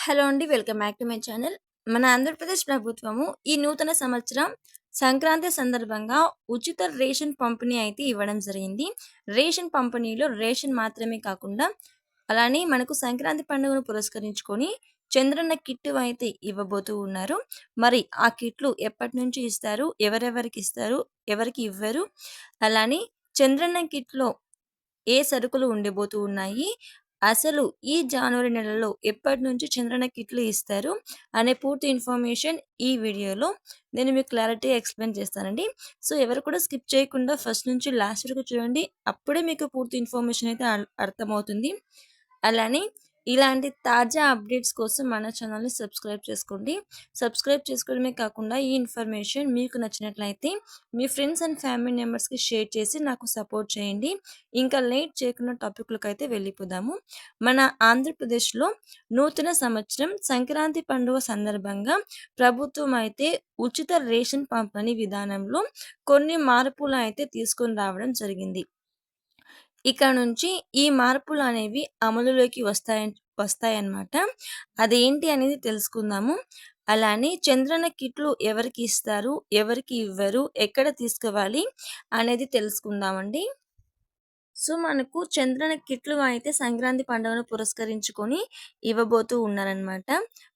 Hello అండి. Welcome back to my channel. మన ఆంధ్రప్రదేశ్ ప్రభుత్వము ఈ నూతన సంవత్సరం సంక్రాంతి సందర్భంగా ఉచిత రేషన్ పంపిణీ అయితే ఇవ్వడం జరిగింది. రేషన్ పంపిణీలో రేషన్ మాత్రమే కాకుండా అలానే మనకు సంక్రాంతి పండుగను పురస్కరించుకొని చంద్రన్న కిట్టు అయితే ఇవ్వబోతూ ఉన్నారు. మరి ఆ కిట్లు ఎప్పటి నుంచి ఇస్తారు? ఎవరెవరికి ఇస్తారు? ఎవరికి ఇవ్వరు? అలానే చంద్రన్న కిట్‌లో ఏ సరుకులు ఉండబోతూ ఉన్నాయి? అసలు ఈ జనవరి నెలలో ఎప్పటి నుంచి చంద్రన కిట్లు ఇస్తారు? అనే పూర్తి ఇన్ఫర్మేషన్ ఈ వీడియోలో నేను మీకు క్లారిటీ ఎక్స్‌ప్లెయిన్ చేస్తానండి. సో, ఎవరు కూడా స్కిప్ చేయకుండా ఫస్ట్ నుంచి లాస్ట్ వరకు చూడండి. అప్పుడే మీకు పూర్తి ఇన్ఫర్మేషన్ అయితే అర్థమవుతుంది. అలానే ఇలాంటి తాజా అప్డేట్స్ కోసం మన ఛానల్‌ని సబ్స్క్రైబ్ చేసుకోండి. సబ్స్క్రైబ్ చేసుకోవడమే కాకుండా ఈ ఇన్ఫర్మేషన్ మీకు నచ్చినట్లయితే మీ ఫ్రెండ్స్ అండ్ ఫ్యామిలీ మెంబర్స్‌కి షేర్ చేసి నాకు సపోర్ట్ చేయండి. ఇంకా లేట్ చేయకుండా అయితే వెళ్ళిపోదాము. మన ఆంధ్రప్రదేశ్‌లో నూతన సంవత్సరం సంక్రాంతి పండుగ సందర్భంగా ప్రభుత్వం అయితే ఉచిత రేషన్ పంపిణీ విధానంలో కొన్ని మార్పులు అయితే తీసుకొని రావడం జరిగింది. ఇక నుంచి ఈ మార్పులు అనేవి అమలులోకి వస్తాయి వస్తాయన్నమాట. అదేంటి అనేది తెలుసుకుందాము. అలానే చంద్రన కిట్లు ఎవరికి ఇస్తారు? ఎవరికి ఇవ్వరు? ఎక్కడ తీసుకోవాలి? అనేది తెలుసుకుందామండి. సో, మనకు చంద్రన కిట్లు అయితే సంక్రాంతి పండుగను పురస్కరించుకొని ఇవ్వబోతూ ఉన్నారనమాట.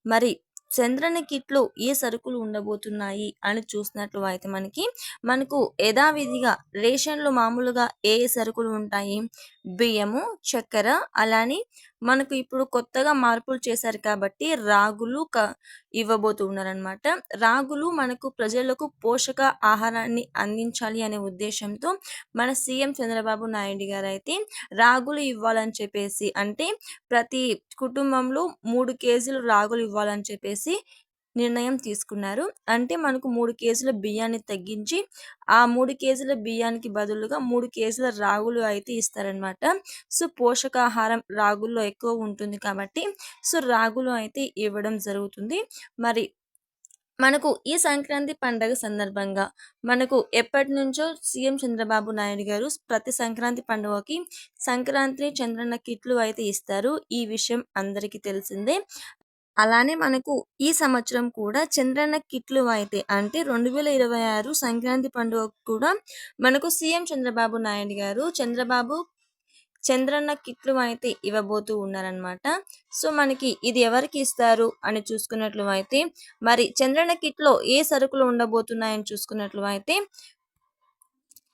మరి చంద్రన్న కిట్‌లో ఏ సరుకులు ఉండబోతున్నాయి అని చూసినట్లు అయితే మనకి, మనకు యథావిధిగా రేషన్‌లో మామూలుగా ఏ ఏ సరుకులు ఉంటాయి? బియ్యము, చక్కెర అలానే మనకు ఇప్పుడు కొత్తగా మార్పులు చేశారు కాబట్టి రాగులు క ఇవ్వబోతూ ఉన్నారనమాట. రాగులు మనకు ప్రజలకు పోషక ఆహారాన్ని అందించాలి అనే ఉద్దేశంతో మన సీఎం చంద్రబాబు నాయుడు అయితే రాగులు ఇవ్వాలని చెప్పేసి అంటే ప్రతి కుటుంబంలో మూడు కేజీలు రాగులు ఇవ్వాలని చెప్పేసి నిర్ణయం తీసుకున్నారు. అంటే మనకు మూడు కేజీల బియ్యాన్ని తగ్గించి ఆ మూడు కేజీల బియ్యానికి బదులుగా మూడు కేజీల రాగులు అయితే ఇస్తారనమాట. సో, పోషకాహారం రాగుల్లో ఎక్కువ ఉంటుంది కాబట్టి సో, రాగులు అయితే ఇవ్వడం జరుగుతుంది. మరి మనకు ఈ సంక్రాంతి పండగ సందర్భంగా మనకు ఎప్పటి నుంచో సీఎం చంద్రబాబు నాయుడు గారు ప్రతి సంక్రాంతి పండుగకి సంక్రాంతి చంద్రన్న కిట్లు అయితే ఇస్తారు. ఈ విషయం అందరికీ తెలిసిందే. అలానే మనకు ఈ సంవత్సరం కూడా చంద్రన్న కిట్లు అయితే అంటే 2026 సంక్రాంతి పండుగ కూడా మనకు సీఎం చంద్రబాబు నాయుడు గారు చంద్రబాబు చంద్రన్న కిట్లు అయితే ఇవ్వబోతూ ఉన్నారనమాట. సో, మనకి ఇది ఎవరికి ఇస్తారు అని చూసుకున్నట్లు అయితే మరి చంద్రన్న కిట్‌లో ఏ సరుకులు ఉండబోతున్నాయని చూసుకున్నట్లు అయితే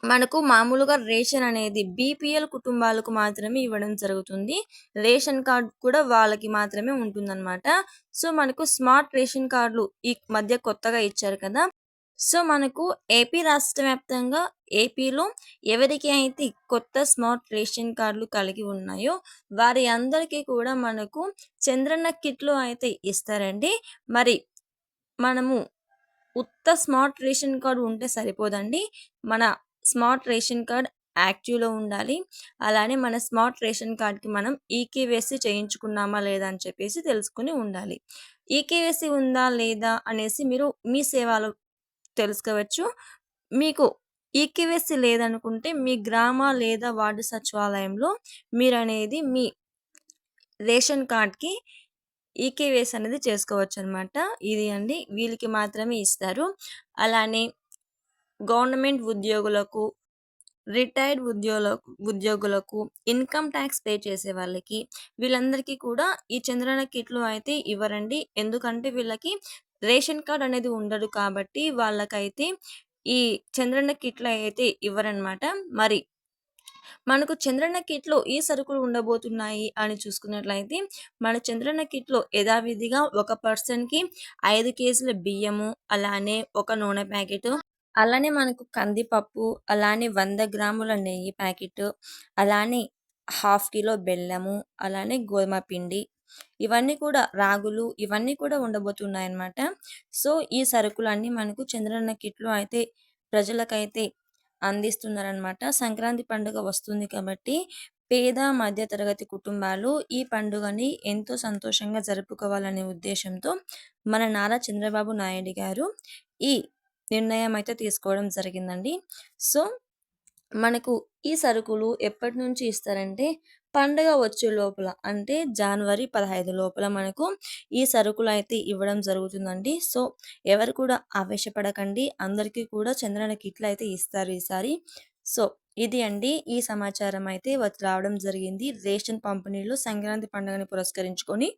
మనకు మామూలుగా రేషన్ అనేది బీపీఎల్ కుటుంబాలకు మాత్రమే ఇవ్వడం జరుగుతుంది. రేషన్ కార్డ్ కూడా వాళ్ళకి మాత్రమే ఉంటుందన్నమాట. సో, మనకు స్మార్ట్ రేషన్ కార్డులు ఈ మధ్య కొత్తగా ఇచ్చారు కదా! సో, మనకు ఏపీ రాష్ట్ర వ్యాప్తంగా ఏపీలో ఎవరికి అయితే కొత్త స్మార్ట్ రేషన్ కార్డులు కలిగి ఉన్నాయో వారి అందరికీ కూడా మనకు చంద్రన్న కిట్లు అయితే ఇస్తారండి. మరి మనము ఉత్త స్మార్ట్ రేషన్ కార్డు ఉంటే సరిపోదండి. మన స్మార్ట్ రేషన్ కార్డ్ యాక్టివ్‌లో ఉండాలి. అలానే మన స్మార్ట్ రేషన్ కార్డ్‌కి మనం ఈకేవైసీ చేయించుకున్నామా లేదా అని చెప్పేసి తెలుసుకుని ఉండాలి. ఈకేవైసీ ఉందా లేదా అనేసి మీరు మీ సేవలో తెలుసుకోవచ్చు. మీకు ఈకేవైసీ లేదనుకుంటే మీ గ్రామ లేదా వార్డు సచివాలయంలో మీరు అనేది మీ రేషన్ కార్డ్‌కి ఈకేవైసీ అనేది చేసుకోవచ్చు అనమాట ఇది అండి. వీళ్ళకి మాత్రమే ఇస్తారు. అలానే గవర్నమెంట్ ఉద్యోగులకు, రిటైర్డ్ ఉద్యోగులకు ఉద్యోగులకు, ఇన్‌కమ్ టాక్స్ పే చేసే వాళ్ళకి వీళ్ళందరికీ కూడా ఈ చంద్రన్న కిట్లు అయితే ఇవ్వరండి. ఎందుకంటే వీళ్ళకి రేషన్ కార్డ్ అనేది ఉండదు కాబట్టి వాళ్ళకైతే ఈ చంద్రన్న కిట్లు అయితే ఇవ్వరనమాట. మరి మనకు చంద్రన్న కిట్‌లో ఏ సరుకులు ఉండబోతున్నాయి అని చూసుకున్నట్లయితే మన చంద్రన్న కిట్‌లో యథావిధిగా ఒక పర్సన్‌కి ఐదు కేజీల బియ్యము, అలానే ఒక నూనె ప్యాకెటు, అలానే మనకు కందిపప్పు, అలానే 100 గ్రాముల నెయ్యి ప్యాకెటు, అలానే హాఫ్ కిలో బెల్లము, అలానే గోధుమ పిండి ఇవన్నీ కూడా రాగులు ఇవన్నీ కూడా ఉండబోతున్నాయన్నమాట. సో, ఈ సరుకులన్నీ మనకు చంద్రన్న కిట్లు అయితే ప్రజలకైతే అందిస్తున్నారనమాట. సంక్రాంతి పండుగ వస్తుంది కాబట్టి పేద, మధ్య తరగతి కుటుంబాలు ఈ పండుగని ఎంతో సంతోషంగా జరుపుకోవాలనే ఉద్దేశ్యంతో మన నారా చంద్రబాబు నాయుడు గారు ఈ నిర్ణయం అయితే తీసుకోవడం జరిగిందండి. సో, మనకు ఈ సరుకులు ఎప్పటి నుంచి ఇస్తారంటే పండగ వచ్చే లోపల అంటే జనవరి 15 లోపల మనకు ఈ సరుకులు అయితే ఇవ్వడం జరుగుతుందండి. సో, ఎవరు కూడా ఆవేశపడకండి. అందరికీ కూడా చంద్రన కిట్లు అయితే ఇస్తారు ఈసారి. సో, ఇది అండి. ఈ సమాచారం అయితే వచ్చి రావడం జరిగింది. రేషన్ పంపిణీలు సంక్రాంతి పండుగని పురస్కరించుకొని.